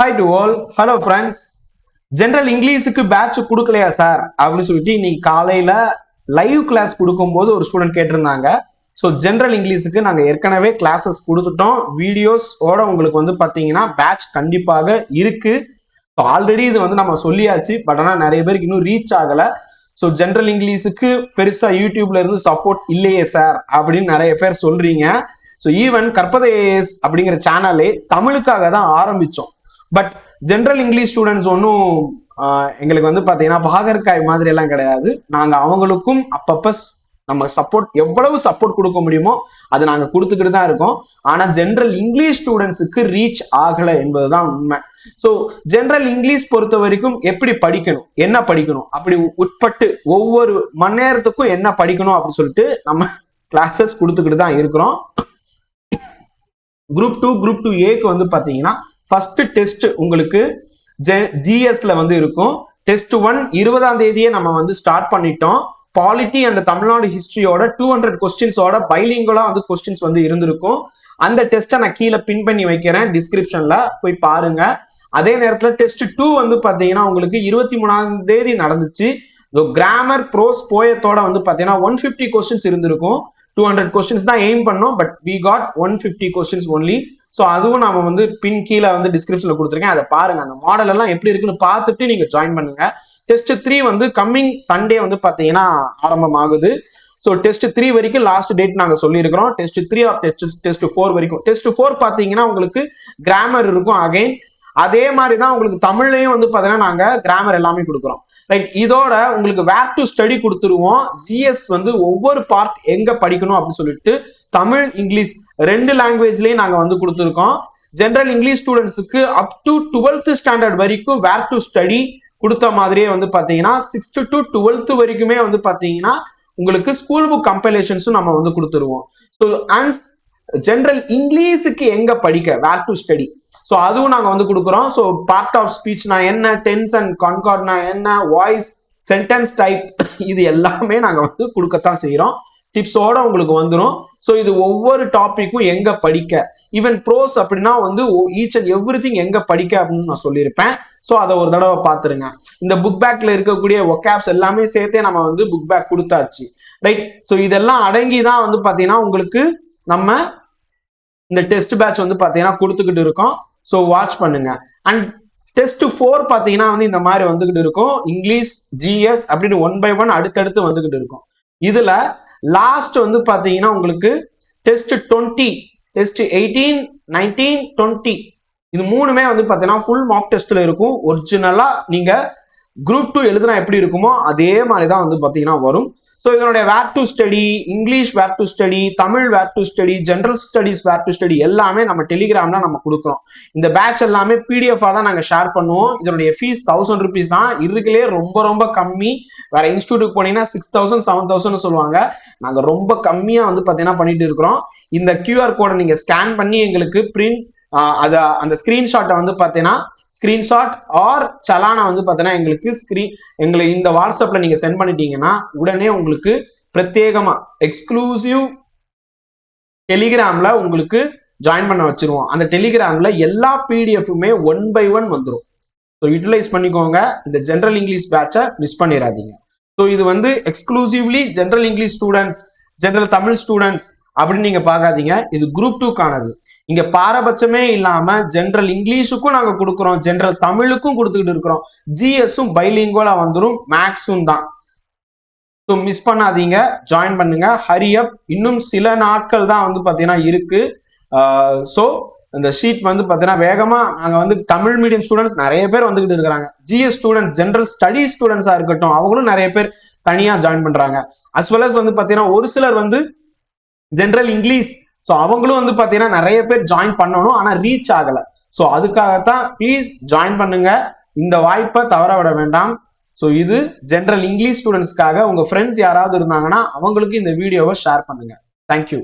Hi to all hello friends general இங்கிலீஷுக்கு batch கொடுக்கலையா sir அப்படின்னு சொல்லிட்டு இன்னைக்கு காலையில லைவ் கிளாஸ் கொடுக்கும்போது ஒரு ஸ்டூடெண்ட் கேட்டிருந்தாங்க. ஸோ ஜென்ரல் இங்கிலீஷுக்கு நாங்கள் ஏற்கனவே கிளாஸஸ் கொடுத்துட்டோம். வீடியோஸோட உங்களுக்கு வந்து பார்த்தீங்கன்னா பேட்ச் கண்டிப்பாக இருக்கு. ஸோ ஆல்ரெடி இது வந்து நம்ம சொல்லியாச்சு. பட் ஆனால் நிறைய பேருக்கு இன்னும் ரீச் ஆகலை. ஸோ ஜென்ரல் இங்கிலீஷுக்கு பெருசாக யூடியூப்ல இருந்து சப்போர்ட் இல்லையே சார் அப்படின்னு நிறைய பேர் சொல்றீங்க. ஸோ ஈவன் கற்பதை அப்படிங்கிற சேனலே தமிழுக்காக தான் ஆரம்பிச்சோம். பட் ஜென்ரல் இங்கிலீஷ் ஸ்டூடெண்ட்ஸ் ஒன்றும் எங்களுக்கு வந்து பார்த்தீங்கன்னா பாகற்காய் மாதிரி எல்லாம் கிடையாது. நாங்கள் அவங்களுக்கும் அப்பப்போ நம்ம சப்போர்ட் எவ்வளவு சப்போர்ட் கொடுக்க முடியுமோ அதை நாங்கள் கொடுத்துக்கிட்டு தான் இருக்கோம். ஆனால் ஜென்ரல் இங்கிலீஷ் ஸ்டூடெண்ட்ஸுக்கு ரீச் ஆகலை என்பதுதான் உண்மை. ஸோ ஜென்ரல் இங்கிலீஷ் பொறுத்த வரைக்கும் எப்படி படிக்கணும் என்ன படிக்கணும் அப்படி உட்பட்டு ஒவ்வொரு மணி நேரத்துக்கும் என்ன படிக்கணும் அப்படின்னு சொல்லிட்டு நம்ம கிளாஸஸ் கொடுத்துக்கிட்டு தான் இருக்கிறோம். குரூப் டூ குரூப் டூ ஏக்கு வந்து பார்த்தீங்கன்னா ஃபர்ஸ்ட் டெஸ்ட் உங்களுக்கு ஜிஎஸ்ல வந்து இருக்கும். டெஸ்ட் ஒன் இருபதாம் தேதியே நம்ம வந்து ஸ்டார்ட் பண்ணிட்டோம். பாலிட்டி அண்ட் தமிழ்நாடு ஹிஸ்டரியோட டூ ஹண்ட்ரட் கொஸ்டின்ஸோட பைலிங்குலா வந்து கொஸ்டின்ஸ் வந்து இருந்திருக்கும். அந்த டெஸ்ட்டை நான் கீழே பின் பண்ணி வைக்கிறேன் டிஸ்கிரிப்ஷன்ல போய் பாருங்க. அதே நேரத்தில் டெஸ்ட் டூ வந்து பார்த்தீங்கன்னா உங்களுக்கு இருபத்தி மூணாம் தேதி நடந்துச்சு. கிராமர் ப்ரோஸ் போயத்தோட வந்து பார்த்தீங்கன்னா ஒன் ஃபிஃப்டி கொஸ்டின்ஸ் இருந்திருக்கும். டூ ஹண்ட்ரட் கொஸ்டின்ஸ் தான் எய்ம் பண்ணோம் but we got one fifty questions only so அதுவும் நம்ம வந்து பின் கீழே வந்து டிஸ்கிரிப்ஷன்ல கொடுத்துருக்கேன். அதை பாருங்க. அந்த மாடல் எல்லாம் எப்படி இருக்குன்னு பார்த்துட்டு நீங்க ஜாயின் பண்ணுங்க. டெஸ்ட் த்ரீ வந்து கம்மிங் சண்டே வந்து பாத்தீங்கன்னா ஆரம்பமாகுது. ஸோ டெஸ்ட் த்ரீ வரைக்கும் லாஸ்ட் டேட் நாங்க சொல்லியிருக்கிறோம். Test three or test test four வரைக்கும். டெஸ்ட் ஃபோர் பாத்தீங்கன்னா உங்களுக்கு கிராமர் இருக்கும். அகைன் அதே மாதிரி தான் உங்களுக்கு தமிழ்லையும் வந்து பாத்தீங்கன்னா நாங்க கிராமர் எல்லாமே கொடுக்குறோம். ரைட் இதோட உங்களுக்கு வேர் டு ஸ்டடி கொடுத்துருவோம். ஜிஎஸ் வந்து ஒவ்வொரு பார்ட் எங்க படிக்கணும் அப்படின்னு சொல்லிட்டு தமிழ் இங்கிலீஷ் ரெண்டு லாங்குவேஜ்லயும் நாங்க வந்து கொடுத்துருக்கோம். ஜென்ரல் இங்கிலீஷ் ஸ்டூடெண்ட்ஸுக்கு அப் டு டுவெல்த் ஸ்டாண்டர்ட் வரைக்கும் வேர் டு ஸ்டடி கொடுத்த மாதிரியே வந்து பாத்தீங்கன்னா சிக்ஸ்த் டு டுவெல்த் வரைக்குமே வந்து பாத்தீங்கன்னா உங்களுக்கு ஸ்கூல் புக் கம்பைலேஷன்ஸும் நம்ம வந்து கொடுத்துருவோம். ஸோ அண்ட் ஜென்ரல் இங்கிலீஷுக்கு எங்க படிக்க? வேர் டு ஸ்டடி ஸோ அதுவும் நாங்கள் வந்து கொடுக்குறோம். ஸோ பார்ட் ஆஃப் ஸ்பீச்னா என்ன டென்ஸ் அண்ட் கான்கார்ட்னா என்ன வாய்ஸ் சென்டென்ஸ் டைப் இது எல்லாமே நாங்கள் வந்து கொடுக்கத்தான் செய்கிறோம் டிப்ஸோட உங்களுக்கு வந்துடும் ஸோ இது ஒவ்வொரு டாப்பிக்கும் எங்க படிக்க? ஈவன் ப்ரோஸ் அப்படின்னா வந்து ஈச் அண்ட் எவ்ரி திங் எங்க படிக்க அப்படின்னு நான் சொல்லியிருப்பேன். ஸோ அதை ஒரு தடவை பார்த்துருங்க. இந்த புக் பேக்ல இருக்கக்கூடிய ஒக்காப்ஸ் எல்லாமே சேர்த்தே நம்ம வந்து புக் பேக் கொடுத்தாச்சு. ரைட் ஸோ இதெல்லாம் அடங்கி தான் வந்து பார்த்தீங்கன்னா உங்களுக்கு நம்ம இந்த டெஸ்ட் பேட்ச் வந்து பார்த்தீங்கன்னா கொடுத்துக்கிட்டு இருக்கோம். ஸோ வாட்ச் பண்ணுங்க. அண்ட் டெஸ்ட் ஃபோர் பார்த்தீங்கன்னா வந்து இந்த மாதிரி வந்துகிட்டு இருக்கும். இங்கிலீஷ் ஜிஎஸ் அப்படின்னு ஒன் பை ஒன் அடுத்தடுத்து வந்துகிட்டு இருக்கும். இதுல லாஸ்ட் வந்து பார்த்தீங்கன்னா உங்களுக்கு test twenty test eighteen nineteen twenty இது மூணுமே வந்து பார்த்தீங்கன்னா ஃபுல் மார்க் டெஸ்ட்ல இருக்கும். ஒரிஜினலா நீங்க குரூப் டூ எழுதுனா எப்படி இருக்குமோ அதே மாதிரி தான் வந்து பார்த்தீங்கன்னா வரும். ஸோ இதனுடைய where to study English where to study Tamil where to study general studies where to study எல்லாமே நம்ம டெலிகிராம்ல நம்ம கொடுக்குறோம். இந்த பேட்ச் எல்லாமே பிடிஎஃபாக தான் நாங்கள் ஷேர் பண்ணுவோம். இதனுடைய ஃபீஸ் தௌசண்ட் ருபீஸ் தான். இருக்குலே ரொம்ப ரொம்ப கம்மி. வேற இன்ஸ்டியூட்டுக்கு போனீங்கன்னா சிக்ஸ் தௌசண்ட் செவன் தௌசண்ட் சொல்லுவாங்க. நாங்கள் ரொம்ப கம்மியாக வந்து பார்த்தீங்கன்னா பண்ணிட்டு இருக்கிறோம். இந்த கியூஆர் கோடை நீங்கள் ஸ்கேன் பண்ணி எங்களுக்கு பிரிண்ட் அதை அந்த ஸ்கிரீன்ஷாட்டை வந்து பார்த்தீங்கன்னா ஸ்கிரீன்ஷாட் ஆர் சலானா வந்து பார்த்தீங்கன்னா எங்களுக்கு ஸ்கிரீன் எங்களை இந்த வாட்ஸ்அப்பில் நீங்கள் சென்ட் பண்ணிட்டீங்கன்னா உடனே உங்களுக்கு பிரத்யேகமாக எக்ஸ்க்ளூசிவ் டெலிகிராமில் உங்களுக்கு ஜாயின் பண்ண வச்சிருவோம். அந்த டெலிகிராமில் எல்லா பிடிஎஃப்புமே ஒன் பை ஒன் வந்துடும் ஸோ யூட்டிலைஸ் பண்ணிக்கோங்க. இந்த ஜென்ரல் இங்கிலீஷ் பேட்சை மிஸ் பண்ணிடாதீங்க ஸோ இது வந்து exclusively general English students general Tamil students அப்படின்னு நீங்க பார்க்காதீங்க. இது குரூப் டூக்கானது இங்க பாரபட்சமே இல்லாம ஜென்ரல் இங்கிலீஷுக்கும் நாங்க கொடுக்குறோம். ஜென்ரல் தமிழுக்கும் கொடுத்துக்கிட்டு இருக்கிறோம். ஜிஎஸும் பைலிங்கோலா வந்துடும் மேக்ஸும் தான். ஸோ மிஸ் பண்ணாதீங்க. ஜாயின் பண்ணுங்க. ஹரியப் இன்னும் சில நாட்கள் தான் வந்து பாத்தீங்கன்னா இருக்கு. ஸோ இந்த ஷீட் வந்து பாத்தீங்கன்னா வேகமா நாங்க வந்து தமிழ் மீடியம் ஸ்டூடெண்ட்ஸ் நிறைய பேர் வந்துகிட்டு இருக்கிறாங்க. ஜிஎஸ் ஸ்டூடெண்ட் ஜென்ரல் ஸ்டடி ஸ்டூடெண்ட்ஸா இருக்கட்டும். அவங்களும் நிறைய பேர் தனியா ஜாயின் பண்றாங்க. அஸ் வெல் அஸ் வந்து பாத்தீங்கன்னா ஒரு சிலர் வந்து ஜென்ரல் இங்கிலீஷ் ஸோ அவங்களும் வந்து பார்த்தீங்கன்னா நிறைய பேர் ஜாயின் பண்ணணும் ஆனால் ரீச் ஆகலை. ஸோ அதுக்காகத்தான் ப்ளீஸ் ஜாயின் பண்ணுங்க. இந்த வாய்ப்பை தவற விட வேண்டாம். ஸோ இது ஜென்ரல் இங்கிலீஷ் ஸ்டூடெண்ட்ஸ்க்காக உங்கள் ஃப்ரெண்ட்ஸ் யாராவது இருந்தாங்கன்னா அவங்களுக்கு இந்த வீடியோவை ஷேர் பண்ணுங்க. தேங்க்யூ